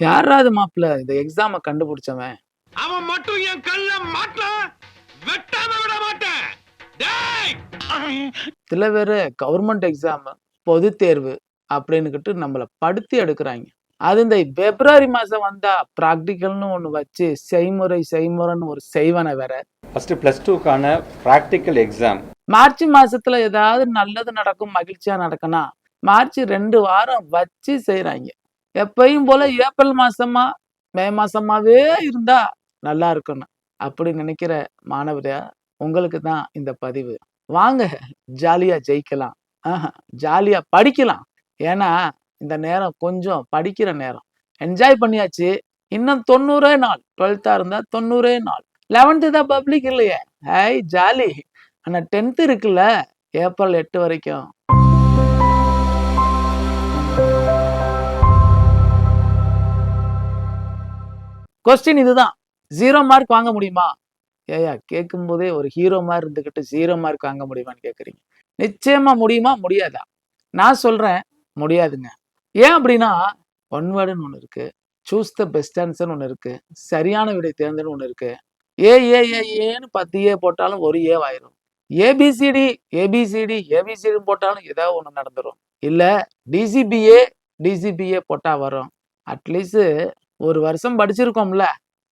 யாராவது மாப்பிள்ள இந்த எக்ஸாமை கண்டுபிடிச்சவன். அவன் மட்டும் என் கல்ல மாட்டல வெட்டாம விட மாட்டேன். டேய்! சில பேர் கவர்மெண்ட் எக்ஸாம் பொது தேர்வு அப்படின்னுக்கிட்டு நம்மளை படுத்தி எடுக்கிறாங்க. அது இந்த பிப்ரவரி மாதம் வந்தா ப்ராக்டிக்கல்னு ஒன்று வச்சு செய்முறை செய்முறைன்னு ஒரு செய்வனை வேற. ஃபஸ்ட்டு ப்ளஸ் டூக்கான ப்ராக்டிக்கல் எக்ஸாம் மார்ச் மாசத்துல ஏதாவது நல்லது நடக்கும் மகிழ்ச்சியா நடக்கும்னா மார்ச் ரெண்டு வாரம் வச்சு செய்றாங்க. எப்பயும் போல ஏப்ரல் மாசமா மே மாசமாவே இருந்தா நல்லா இருக்கணும். அப்படி நினைக்கிற மாணவரா உங்களுக்கு தான் இந்த பதிவு. வாங்க ஜாலியா ஜெயிக்கலாம். ஜாலியா படிக்கலாம். ஏன்னா இந்த நேரம் கொஞ்சம் படிக்கிற நேரம். என்ஜாய் பண்ணியாச்சு. இன்னும் தொண்ணூறே நாள். டுவெல்த்தா இருந்தா தொண்ணூறே நாள். லெவன்த்து தான் பப்ளிக் இல்லையே. Hi jolly. ஆனா டென்த் இருக்குல்ல ஏப்ரல் எட்டு வரைக்கும். கொஸ்டின் இதுதான். ஜீரோ மார்க் வாங்க முடியுமா? ஏயா கேட்கும் போதே ஒரு ஹீரோ மாதிரி இருந்துக்கிட்டு ஜீரோ மார்க் வாங்க முடியுமான்னு கேட்குறீங்க நிச்சயமா முடியுமா? முடியாதா? நான் சொல்றேன் முடியாதுங்க. ஏன் அப்படின்னா ஒன் வேர்டுன்னு ஒன்று இருக்கு. சூஸ் த பெஸ்ட் ஆன்சர்னு ஒன்று இருக்கு. சரியான விடை தேர்ந்தன்னு ஒன்று இருக்கு. ஏ ஏ ஏ ஏன்னு பத்து ஏ போட்டாலும் ஒரு ஏ ஆயிரும் ஏபிசிடி ஏபிசிடி ஏபிசிடி போட்டாலும் ஏதாவது ஒன்று நடந்துடும் இல்லை டிசிபிஏ டிசிபிஏ போட்டால் வரும். அட்லீஸ்ட் ஒரு வருஷம் படிச்சிருக்கோம்ல.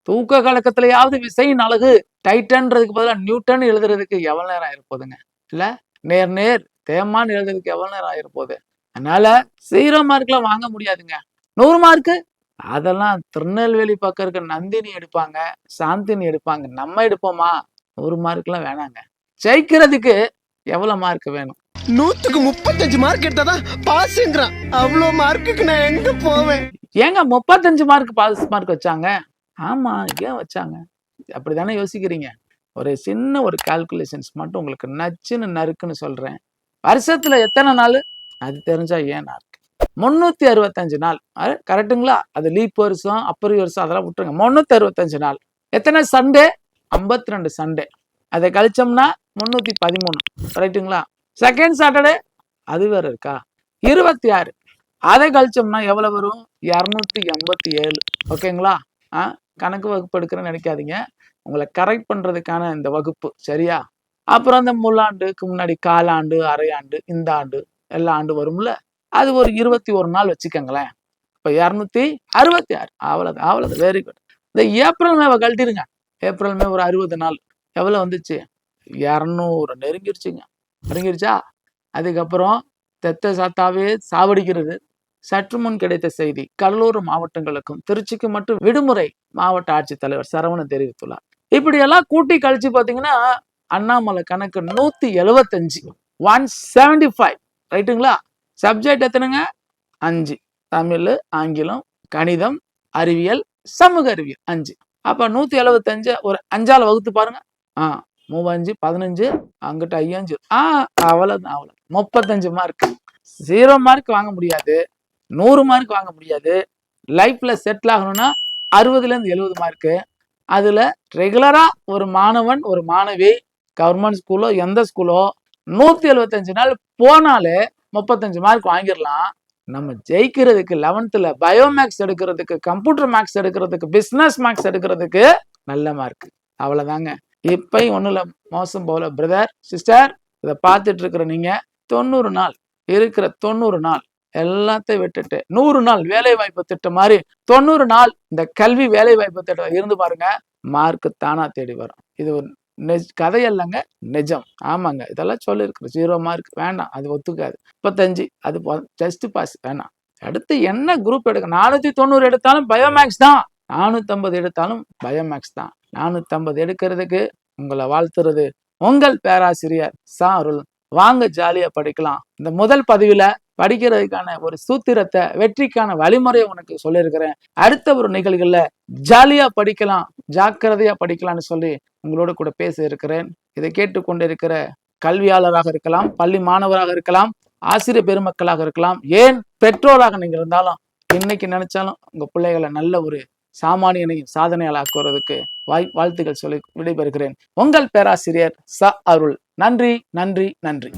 தூக்க கலக்கத்திலேயாவது விசையின் அழகு டைட்டன்றதுக்கு பதிலாக நியூட்டன் எழுதுறதுக்கு எவ்வளவு நேரம் ஆயிருப்போதுங்க இல்ல? நேர் நேர் தேமான்னு எழுதுறதுக்கு எவ்வளவு நேரம் ஆயிருப்போது அதனால சீரோ மார்க்லாம் வாங்க முடியாதுங்க. நூறு மார்க்கு அதெல்லாம் திருநெல்வேலி பக்கம் இருக்க நந்தினி எடுப்பாங்க சாந்தினி எடுப்பாங்க. நம்ம எடுப்போமா? நூறு மார்க்லாம் வேணாங்க. ஜெயிக்கிறதுக்கு எவ்வளவு மார்க் வேணும்? நூத்துக்கு முப்பத்தஞ்சு மார்க் எடுத்தாதான் பாஸ்ங்கிறான். அவ்வளோ மார்க்குக்கு நான் எங்க போவேன்? ஏங்க முப்பத்தஞ்சு மார்க் பாஸ் மார்க் வச்சாங்க? ஆமா ஏன் வச்சாங்க? அப்படிதானே யோசிக்கிறீங்க. ஒரு சின்ன ஒரு கால்குலேஷன்ஸ் மட்டும் உங்களுக்கு நச்சுன்னு நறுக்குன்னு சொல்றேன். வருஷத்துல எத்தனை நாள்? அது தெரிஞ்சா ஏன் நான் இருக்கு முன்னூத்தி அறுபத்தஞ்சு நாள். அது கரெக்டுங்களா அது லீப் வருஷம் அப்பரி வருஷம் அதெல்லாம் விட்டுருங்க. முன்னூத்தி அறுபத்தஞ்சு நாள். எத்தனை? சண்டே ஐம்பத்தி ரெண்டு சண்டே அதை கழிச்சோம்னா முன்னூத்தி பதிமூணு. ரைட்டுங்களா செகண்ட் சாட்டர்டே அது வேற இருக்கா? இருபத்தி ஆறு. அதை கழிச்சோம்னா எவ்வளவு வரும்? இரநூத்தி எண்பத்தி ஏழு. ஓகேங்களா? ஆ கணக்கு வகுப்பு எடுக்கிறேன்னு நினைக்காதீங்க. உங்களை கரெக்ட் பண்றதுக்கான இந்த வகுப்பு சரியா? அப்புறம் அந்த முள்ளாண்டுக்கு முன்னாடி காலாண்டு அரையாண்டு இந்த ஆண்டு எல்லா ஆண்டு வரும்ல? அது ஒரு இருபத்தி ஒரு நாள் வச்சுக்கோங்களேன். இப்போ இரநூத்தி அறுபத்தி ஆறு. அவ்வளோதான் அவ்வளோதான் வெரி குட் இந்த ஏப்ரல் மேவை கழட்டிருங்க ஏப்ரல் மே ஒரு அறுபது நாள். எவ்வளோ வந்துச்சு? இரநூறு. நெருங்கிருச்சுங்க. நெருங்கிருச்சா? அதுக்கப்புறம் தெத்த சாத்தாவே சாவடிக்கிறது. சற்று முன் கிடைத்த செய்தி கடலூர் மாவட்டங்களுக்கும் திருச்சிக்கு மட்டும் விடுமுறை மாவட்ட ஆட்சித்தலைவர் சரவணன் தெரிவித்துள்ளார். இப்படியெல்லாம் கூட்டி கழிச்சு பார்த்தீங்கன்னா அண்ணாமலை கணக்கு நூத்தி எழுவத்தஞ்சு ஒன் செவன்டி ஃபைவ் ரைட்டுங்களா? சப்ஜெக்ட் எத்தனைங்க? அஞ்சு. தமிழ் ஆங்கிலம் கணிதம் அறிவியல் சமூக அறிவியல் அஞ்சு. அப்ப நூத்தி எழுவத்தஞ்சு ஒரு அஞ்சால வகுத்து பாருங்க. ஆ மூவஞ்சு பதினஞ்சு அங்கிட்ட ஐயஞ்சு. ஆ அவ்வளவுதான் அவ்வளவு முப்பத்தஞ்சு மார்க் ஜீரோ மார்க் வாங்க முடியாது. நூறு மார்க் வாங்க முடியாது. லைஃப்ல செட்டில் ஆகணும்னா அறுபதுலேருந்து எழுபது மார்க்கு அதில் ரெகுலராக ஒரு மாணவன் ஒரு மாணவி கவர்மெண்ட் ஸ்கூலோ எந்த ஸ்கூலோ நூற்றி எழுபத்தஞ்சு நாள் போனாலே முப்பத்தஞ்சு மார்க் வாங்கிடலாம். நம்ம ஜெயிக்கிறதுக்கு லெவன்த்தில் பயோமேக்ஸ் எடுக்கிறதுக்கு கம்ப்யூட்டர் மேக்ஸ் எடுக்கிறதுக்கு பிஸ்னஸ் மேக்ஸ் எடுக்கிறதுக்கு நல்ல மார்க் அவ்வளோதாங்க இப்பயும் ஒன்றும் இல்லை மோசம் போகல பிரதர் சிஸ்டர் இதை பார்த்துட்டு இருக்கிற தொண்ணூறு நாள் இருக்கிற தொண்ணூறு நாள் எல்லாத்தையும் விட்டுட்டு நூறு நாள் வேலை வாய்ப்பு திட்டம் மாதிரி தொண்ணூறு நாள் இந்த கல்வி வேலை வாய்ப்பு திட்டம் இருந்து பாருங்க மார்க் தானா தேடி வரும். இது ஒரு நெஜ் கதை இல்லைங்க நிஜம். ஆமாங்க இதெல்லாம் சொல்லியிருக்கு ஜீரோ மார்க் வேண்டாம் அது ஒத்துக்காது. முப்பத்தஞ்சு அது ஜஸ்ட் பாஸ் வேணாம். அடுத்து என்ன குரூப் எடுக்க நானூத்தி தொண்ணூறு எடுத்தாலும் பயோமேக்ஸ் தான். நானூத்தம்பது எடுத்தாலும் பயோமேக்ஸ் தான். நானூத்தம்பது எடுக்கிறதுக்கு உங்களை வாழ்த்துறது உங்கள் பேராசிரியர் சா அருள் வாங்க ஜாலியா படிக்கலாம். இந்த முதல் பதிவுல படிக்கிறதுக்கான ஒரு சூத்திரத்தை வெற்றிக்கான வழிமுறையை உனக்கு சொல்லியிருக்கிறேன். அடுத்த ஒரு நிகழ்வுகளில் ஜாலியா படிக்கலாம் ஜாக்கிரதையா படிக்கலாம்னு சொல்லி உங்களோட கூட பேச இருக்கிறேன் இதை கேட்டுக்கொண்டிருக்கிற கல்வியாளராக இருக்கலாம் பள்ளி மாணவராக இருக்கலாம் ஆசிரியர் பெருமக்களாக இருக்கலாம் ஏன் பெற்றோராக நீங்கள் இருந்தாலும் இன்னைக்கு நினைச்சாலும் உங்க பிள்ளைகளை நல்ல ஒரு சாமானியனையும் சாதனையாளாக்குவதற்கு வாய் வாழ்த்துக்கள் சொல்லி விடைபெறுகிறேன். உங்கள் பேராசிரியர் ச. அருள். நன்றி நன்றி நன்றி.